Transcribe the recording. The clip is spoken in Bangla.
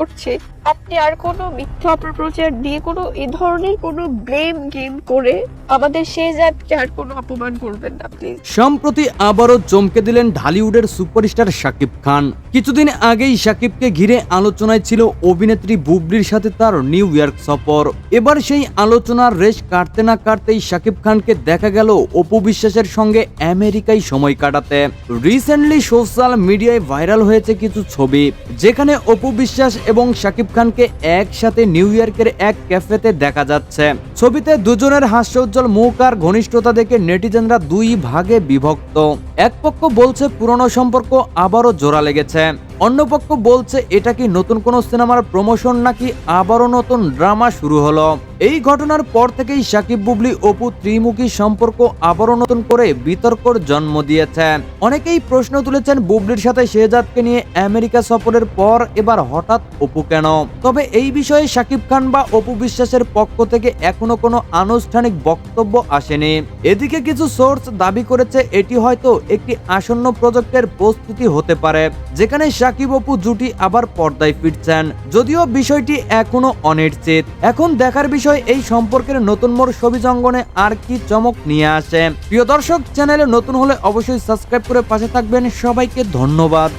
করছে, আপনি আর কোনো মিথ্যা অপপ্রচার দিয়ে কোনো এ ধরনের কোনো ব্লেম গেম করে আমাদের শেহজাদকে আর কোনো অপমান করবেন না প্লিজ সম্প্রতি আবারও চমকে দিলেন ঢালিউডের সুপারস্টার শাকিব খান। কিছুদিন আগেই শাকিবকে ঘিরে আলোচনায় ছিল অভিনেত্রী বুবলির সাথে তার নিউ ইয়র্ক সফর। এবার সেই আলোচনার রেশ কাটতে না কাটতেই শাকিব খানকে দেখা গেল অপু বিশ্বাসের সঙ্গে আমেরিকায় সময় কাটাতে। রিসেন্টলি সোশ্যাল মিডিয়ায় ভাইরাল হয়েছে কিছু ছবি, যেখানে অপু বিশ্বাস এবং শাকিব খানকে একসাথে নিউ ইয়র্কের এক ক্যাফেতে দেখা যাচ্ছে। ছবিতে দুজনের হাস্য উজ্জ্বল মুখ আর ঘনিষ্ঠতা দেখে নেটিজেনরা দুই ভাগে বিভক্ত। এক পক্ষ বলছে পুরনো সম্পর্ক আবারও জোড়া লেগেছে। অন্য পক্ষ বলছে, এটা কি নতুন কোনো সিনেমার প্রমোশন নাকি আবারও নতুন ড্রামা শুরু হলো? এই ঘটনার পর থেকেই সাকিব বুবলি অপু ত্রিমুখী সম্পর্ক আবারও নতুন করে বিতর্কর জন্ম দিয়েছেন। অনেকেই প্রশ্ন তুলেছেন বুবলির সাথে শেহজাদকে নিয়ে আমেরিকা সফরের পর এবার হঠাৎ অপু কেন? তবে এই বিষয়ে সাকিব খান বা অপু বিশ্বাসের পক্ষ থেকে এখনও কোনো আনুষ্ঠানিক বক্তব্য আসেনি। এদিকে কিছু সোর্স দাবি করেছে এটি হয়তো একটি আসন্ন প্রজেক্টের প্রস্তুতি হতে পারে, যেখানে সাকিব অপু জুটি আবার পর্দায় ফিরছেন। যদিও বিষয়টি এখনও অনিশ্চিত। এখন দেখার বিষয় এই সম্পর্কের নতুন মোড় ছবি জঙ্গনে আর কি চমক নিয়ে আসে। প্রিয় দর্শক, চ্যানেলে নতুন হলে অবশ্যই সাবস্ক্রাইব করে পাশে থাকবেন। সবাইকে ধন্যবাদ।